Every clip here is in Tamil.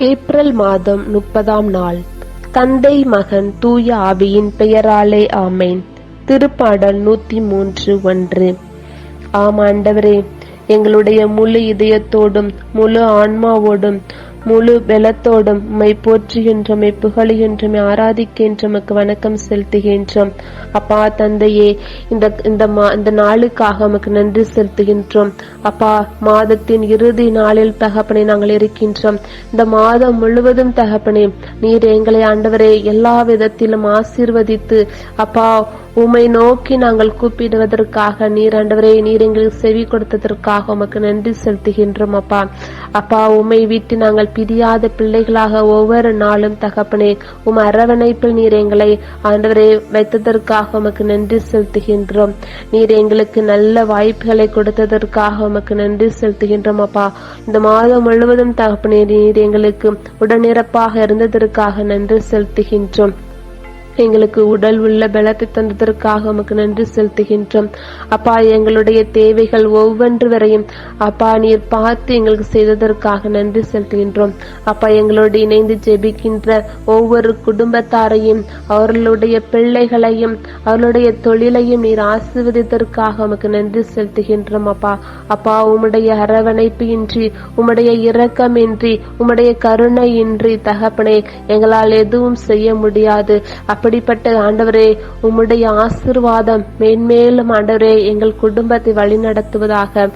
ஏப்ரல் மாதம் முப்பதாம் நாள். தந்தை மகன் தூய ஆவியின் பெயராலே ஆமேன். திருப்பாடல் நூத்தி மூன்று ஒன்று. ஆம் ஆண்டவரே எங்களுடைய முழு இதயத்தோடும் முழு ஆன்மாவோடும் முழு பலத்தோடும் உம்மை போற்றுகின்றோம் புகழுகின்றமை புகழுகின்றோம் ஆராதிக்கின்றோம் வணக்கம் செலுத்துகின்றோம். அப்பா தந்தையே இந்த இந்த மா- இந்த நாளுக்காக உமக்கு நன்றி செலுத்துகின்றோம். அப்பா மாதத்தின் இறுதி நாளில் தகப்பனை நாங்கள் இருக்கின்றோம். இந்த மாதம் முழுவதும் தகப்பனே நீர் எங்களை ஆண்டவரே எல்லா விதத்திலும் ஆசீர்வதித்து அப்பா உம்மை நோக்கி நாங்கள் கூப்பிடுவதற்காக நீர் ஆண்டவரே நீர் எங்களுக்கு செவி கொடுத்ததற்காக உமக்கு நன்றி செலுத்துகின்றோம் அப்பா. அப்பா உம்மை விட்டு நாங்கள் பிரியாத பிள்ளைகளாக ஒவ்வொரு நாளும் தகப்பனே உம் அரவணைப்பில் நீர் எங்களை ஆண்டவரே வைத்ததற்காக உமக்கு நன்றி செலுத்துகின்றோம். நீர் எங்களுக்கு நல்ல வாய்ப்புகளை கொடுத்ததற்காக உமக்கு நன்றி செலுத்துகின்றோம் அப்பா. இந்த மாதம் முழுவதும் தகப்பனே நீர் எங்களுக்கு உடனிறப்பாக இருந்ததற்காக நன்றி செலுத்துகின்றோம். எங்களுக்கு உடல் உள்ள பலத்தை தந்ததற்காக உமக்கு நன்றி செலுத்துகின்றோம். அப்பா எங்களுடைய தேவைகள் ஒவ்வொன்று வரையும் அப்பா நீர் பார்த்து எங்களுக்கு செய்ததற்காக நன்றி செலுத்துகின்றோம். அப்பா எங்களோடு இணைந்து ஜெபிக்கின்ற ஒவ்வொரு குடும்பத்தாரையும் அவர்களுடைய பிள்ளைகளையும் அவர்களுடைய தொழிலையும் நீர் ஆசீர்வதித்ததற்காக உமக்கு நன்றி செலுத்துகின்றோம் அப்பா. அப்பா உம்முடைய அரவணைப்பு இன்றி உம்முடைய இரக்கமின்றி உம்முடைய கருணை இன்றி தகப்பனே எங்களால் எதுவும் செய்ய முடியாது. அப்படிப்பட்ட ஆண்டவரே உம்முடைய ஆசிர்வாதம் மேன்மேலும் ஆண்டவரே எங்கள் குடும்பத்தை வழிநடத்துவதாக.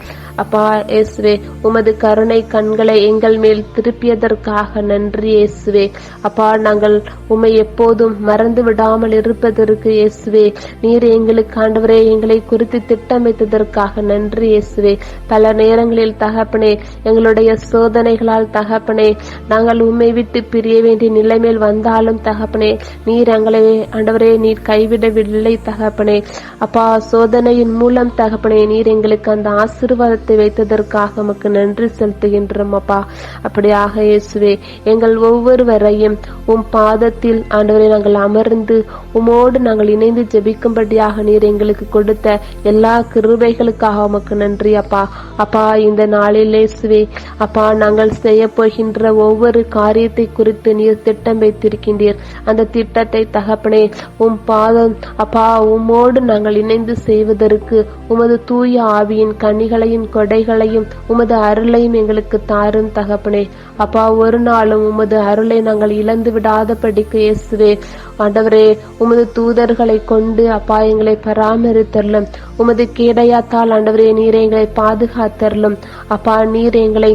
அப்பா இயேசுவே உமது கருணை கண்களை எங்கள் மேல் திருப்பியதற்காக நன்றி இயேசுவே. அப்பா நாங்கள் உம்மை எப்போதும் மறந்து விடாமல் இருப்பதற்கு இயேசுவே நீர் எங்களுக்கு ஆண்டவரே எங்களை குறித்து திட்டமைத்ததற்காக நன்றி இயேசுவே. பல நேரங்களில் தகப்பனே எங்களுடைய சோதனைகளால் தகப்பனே நாங்கள் உம்மை விட்டு பிரிய வேண்டிய நிலைமையில் வந்தாலும் தகப்பனே நீர் எங்களை ஆண்டவரே நீர் கைவிடவில்லை தகப்பனே. அப்பா சோதனையின் மூலம் தகப்பனே நீர் எங்களுக்கு அந்த ஆசீர்வாதத்தை வைத்ததற்காக உமக்கு நன்றி செலுத்துகின்றோம் அப்பா. அப்படியாக இயேசுவே எங்கள் ஒவ்வொருவரையும் உம் பாதத்தில் ஆண்டவரை நாங்கள் அமர்ந்து உமோடு நாங்கள் இணைந்து ஜெபிக்கும்படியாக நீர் எங்களுக்கு கொடுத்த எல்லா கிருபைகளுக்காக உமக்கு நன்றி அப்பா. அப்பா இந்த நாளிலே சுவே அப்பா நாங்கள் செய்ய போகின்ற ஒவ்வொரு காரியத்தை குறித்து நீர் திட்டம் வைத்திருக்கின்றீர். அந்த திட்டத்தை தகப்பனே உம் பாதம் அப்பா உம்மோடு நாங்கள் இணைந்து செய்வதற்கு உமது தூய ஆவியின் கனிகளையும் கொடைகளையும் உமது அருளையும் எங்களுக்கு தாரும் தகப்பனே. அப்பா ஒரு நாளும் உமது அருளை நாங்கள் இழந்து விடாதபடிக்கு இயேசுவே. ஆண்டவரே உமது தூதர்களை கொண்டு அப்பா எங்களை பராமரித்தரலும் உமது கேடையாத்தால் ஆண்டவரே நீர் எங்களை பாதுகாத்தரலும். அப்பா நீர் எங்களை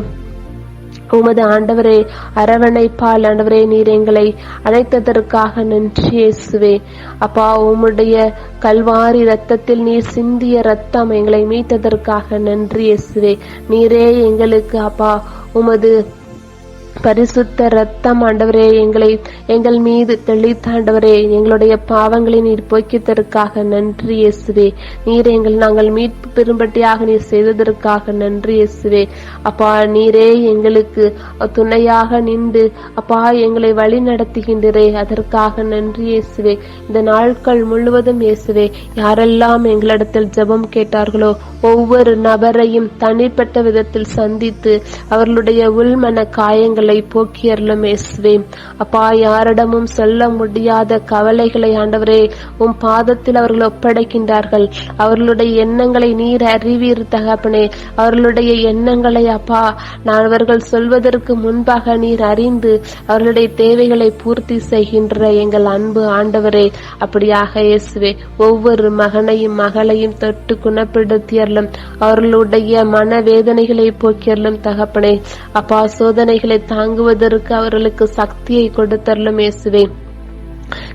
உமது ஆண்டவரே அரவணைப்பால் ஆண்டவரே நீர் எங்களை அழைத்ததற்காக நன்றி இயேசுவே. அப்பா உம்முடைய கல்வாரி ரத்தத்தில் நீர் சிந்திய ரத்தம் எங்களை மீட்டதற்காக நன்றி இயேசுவே. நீரே எங்களுக்கு அப்பா உமது பரிசுத்த ரத்தம் ஆண்டவரே எங்களை எங்கள் மீது தெளித்தாண்டவரே எங்களுடைய பாவங்களை நீர் போக்கியதற்காக நன்றி இயேசுவே. நீர் எங்கள் நாங்கள் மீட்பு பெரும்பட்டியாக நீர் செய்ததற்காக நன்றி இயேசுவே. அப்பா நீரே எங்களுக்கு துணையாக நின்று அப்பா எங்களை வழி நடத்துகின்றே அதற்காக நன்றி இயேசுவே. இந்த நாட்கள் முழுவதும் இயேசுவே யாரெல்லாம் எங்களிடத்தில் ஜெபம் கேட்டார்களோ ஒவ்வொரு நபரையும் தனிப்பட்ட விதத்தில் சந்தித்து அவர்களுடைய உள்மன காயங்களை போக்கியறலும் இயேசுவே. அப்பா யாரிடமும் சொல்ல முடியாத கவலைகளை ஆண்டவரே உம் பாதத்தில் அவர்கள் ஒப்படைக்கின்றார்கள். அவர்களுடைய எண்ணங்களை நீர் அறிவீர் தகப்பனே. அவர்களுடைய எண்ணங்களை அப்பா நான் அவர்கள் சொல்வதற்கு முன்பாக நீர் அறிந்து அவர்களுடைய தேவைகளை பூர்த்தி செய்கின்ற எங்கள் அன்பு ஆண்டவரே. அப்படியாக இயேசுவே ஒவ்வொரு மகனையும் மகளையும் தொட்டு குணப்படுத்தியறலும் அவர்களுடைய மனவேதனைகளை போக்கியறலும் தகப்பனே. அப்பா சோதனைகளை தாங்குவதற்கு அவர்களுக்கு சக்தியை கொடுத்தரலும் இயேசுவே.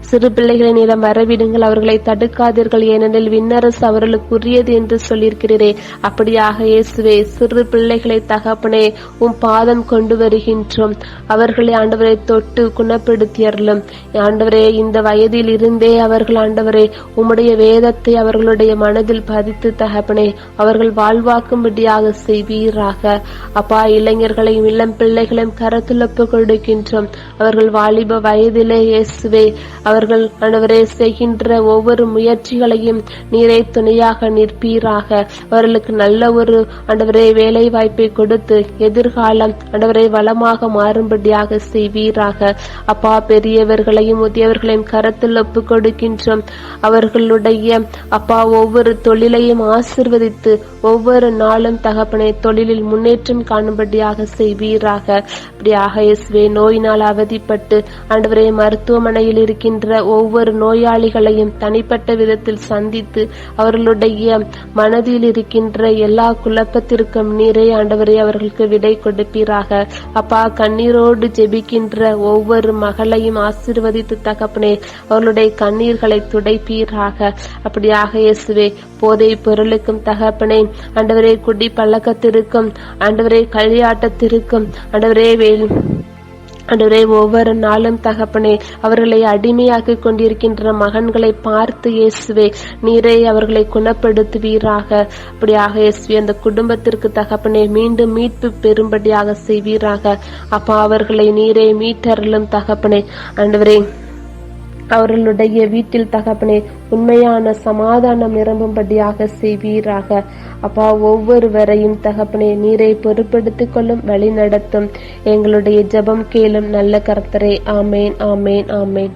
சிறு பிள்ளைகளின் இடம் வரவிடுங்கள். அவர்களை தடுக்காதீர்கள். ஏனெனில் விண்ணரசு அவர்களுக்கு உரியது என்று சொல்லியிருக்கிறீரே. அப்படியாக இயேசுவே சிறு பிள்ளைகளை தகப்பனே உம் பாதம் கொண்டு வருகின்றோம். அவர்களை ஆண்டவரை தொட்டு குணப்படுத்தியர்களும் ஆண்டவரே இந்த வயதில் இருந்தே அவர்கள் ஆண்டவரே உம்முடைய வேதத்தை அவர்களுடைய மனதில் பதித்து தகப்பனே அவர்கள் வாழ்வாக்கும்படியாக செய்வீராக. அப்பா இளைஞர்களையும் இளம் பிள்ளைகளையும் கரத்துலப்பு கொடுக்கின்றோம் அவர்கள் வாலிப வயதிலே இயேசுவே அவர்கள் ஆண்டவரே செய்கின்ற ஒவ்வொரு முயற்சிகளையும் நீரை துணையாக நிற்பீராக. அவர்களுக்கு நல்ல ஒரு ஆண்டவரை வேலை வாய்ப்பை கொடுத்து எதிர்காலம் ஆண்டவரை வளமாக மாறும்படியாக செய்வீராக. அப்பா பெரியவர்களையும் முதியவர்களையும் கரத்தில் ஒப்பு கொடுக்கின்றோம். அவர்களுடைய அப்பா ஒவ்வொரு தொழிலையும் ஆசிர்வதித்து ஒவ்வொரு நாளும் தகப்பனை தொழிலில் முன்னேற்றம் காணும்படியாக செய்வீராக. அப்படியாக இயேசுவே நோயினால் அவதிப்பட்டு ஆண்டவரை மருத்துவமனையில் இருக்கின்ற ஒவ்வொரு நோயாளிகளையும் தனிப்பட்ட விதத்தில் சந்தித்து அவர்களுடைய மனதில் இருக்கின்ற எல்லா குழப்பத்திற்கும் நீரே ஆண்டவரே அவர்களுக்கு விடை கொடுப்பீராக. அப்பா கண்ணீரோடு ஜெபிக்கின்ற ஒவ்வொரு மகளையும் ஆசீர்வதித்து தகப்பனே அவர்களுடைய கண்ணீர்களை துடைப்பீராக. அப்படியாக இயேசுவே போதை பொருளுக்கும் தகப்பனே ஆண்டவரே குடி பழக்கத்திற்கும் ஆண்டவரே களியாட்டத்திற்கும் ஆண்டவரே வேல் ஒவ்வொரு நாளும் தகப்பனே அவர்களை அடிமையாக்கிக் கொண்டிருக்கின்ற மகன்களை பார்த்து இயேசுவே நீரே அவர்களை குணப்படுத்துவீராக. அப்படியாக இயேசுவே அந்த குடும்பத்திற்கு தகப்பனே மீண்டும் மீட்பு பெறும்படியாக செய்வீராக. அப்பா அவர்களை நீரே மீட்டருளும் தகப்பனே. அன்றுவரே அவர்களுடைய வீட்டில் தகப்பனே உண்மையான சமாதானம் நிரம்பும்படியாக செய்வீராக. அப்பா ஒவ்வொருவரையும் தகப்பனே நீரை பொறுப்படுத்திக் கொள்ளும் வழி நடத்தும். எங்களுடைய ஜெபம் கேளும் நல்ல கர்த்தரே. ஆமேன் ஆமேன் ஆமேன்.